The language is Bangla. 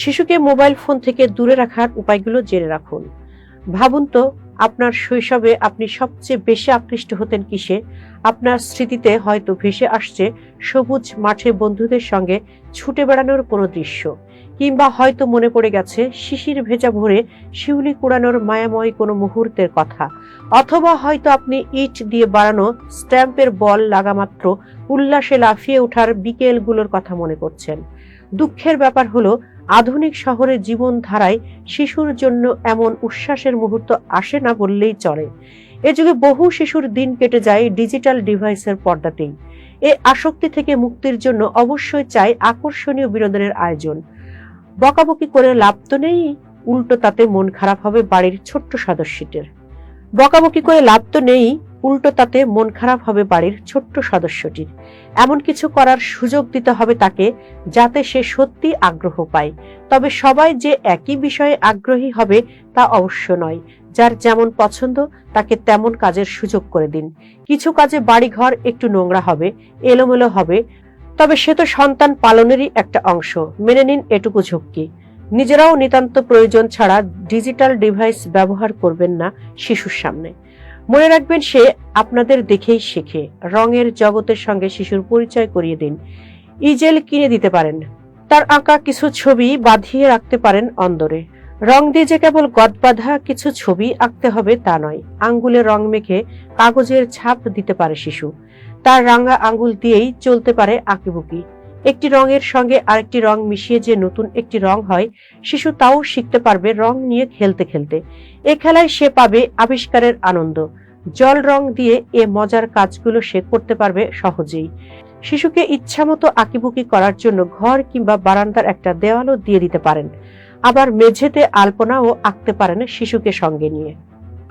শিশুকে মোবাইল ফোন থেকে দূরে রাখার উপায়গুলো জেনে রাখুন। ভাবুন তো, আপনার শৈশবে আপনি সবচেয়ে বেশি আকৃষ্ট হতেন কিসে? আপনার স্মৃতিতে হয়তো ভেসে আসছে সবুজ মাঠে বন্ধুদের সঙ্গে ছুটে বেড়ানোর কোনো দৃশ্য, কিংবা হয়তো মনে পড়ে গেছে শিশির ভেজা ভরে শিউলি কুড়ানোর মায়াময় কোনো মুহূর্তের কথা, অথবা হয়তো আপনি ইট দিয়ে বাড়ানো স্ট্যাম্পের বল লাগামাত্র উল্লাসে লাফিয়ে ওঠার বিকেলগুলোর কথা মনে করছেন দুঃখের ব্যাপার হলো আধুনিক শহরের জীবনধারায় শিশুর জন্য এমন উচ্ছ্বাসের মুহূর্ত আসে না বললেই চলে। এ যুগে বহু শিশুর দিন কেটে যায় ডিজিটাল ডিভাইসের পর্দাতেই। এ আসক্তি থেকে মুক্তির জন্য অবশ্যই চাই আকর্ষণীয় বিনোদনের আয়োজন। বকাবকি করে লাভ তো নেই, উল্টো তাতে মন খারাপ হবে বাড়ির ছোট্ট সদস্যটির বকাবকি করে লাভ তো নেই উল্টো তাতে মন খারাপ হবে বাড়ির ছোট্ট সদস্যটির। এমন কিছু করার সুযোগ দিতে হবে তাকে যাতে সে সত্যি আগ্রহ পায়। তবে সবাই যে একই বিষয়ে আগ্রহী হবে তা অবশ্য নয়। যার যেমন পছন্দ, তাকে তেমন কাজের সুযোগ করে দিন। কিছু কাজে বাড়িঘর একটু নোংরা হবে, এলোমেলো হবে, তবে সে তো সন্তান পালনেরই একটা অংশ। মেনে নিন এটুকু ঝক্কি নিজেরাও নিতান্ত প্রয়োজন ছাড়া ডিজিটাল ডিভাইস ব্যবহার করবেন না শিশুর সামনে। মনে রাখবেন সে আপনাদের দেখেই শেখে। রঙের জগতের সঙ্গে শিশুর পরিচয় করিয়ে দিন। ইজেল কিনে দিতে পারেন। তার আঁকা কিছু ছবি বাঁধিয়ে রাখতে পারেন অন্দরে। রং দিয়ে যে কেবল গদবাঁধা কিছু ছবি আঁকতে হবে তা নয়, আঙ্গুলে রং মেখে কাগজের ছাপ দিতে পারে শিশু। তার রাঙা আঙ্গুল দিয়েই চলতে পারে আঁকিবুকি। একটি রঙের সঙ্গে আরেকটি রং মিশিয়ে যে নতুন একটি রং হয়, শিশু তাও শিখতে পারবে রং নিয়ে খেলতে খেলতে। এ খেলায় সে পাবে আবিষ্কারের আনন্দ। জল রং দিয়ে এ মজার কাজগুলো সে করতে পারবে সহজেই। শিশুকে ইচ্ছামতো আঁকিবুকি করার জন্য ঘর কিংবা বারান্দার একটা দেওয়ালও দিয়ে দিতে পারেন। আবার মেঝেতে আলপনাও আঁকতে পারেন শিশুকে সঙ্গে নিয়ে।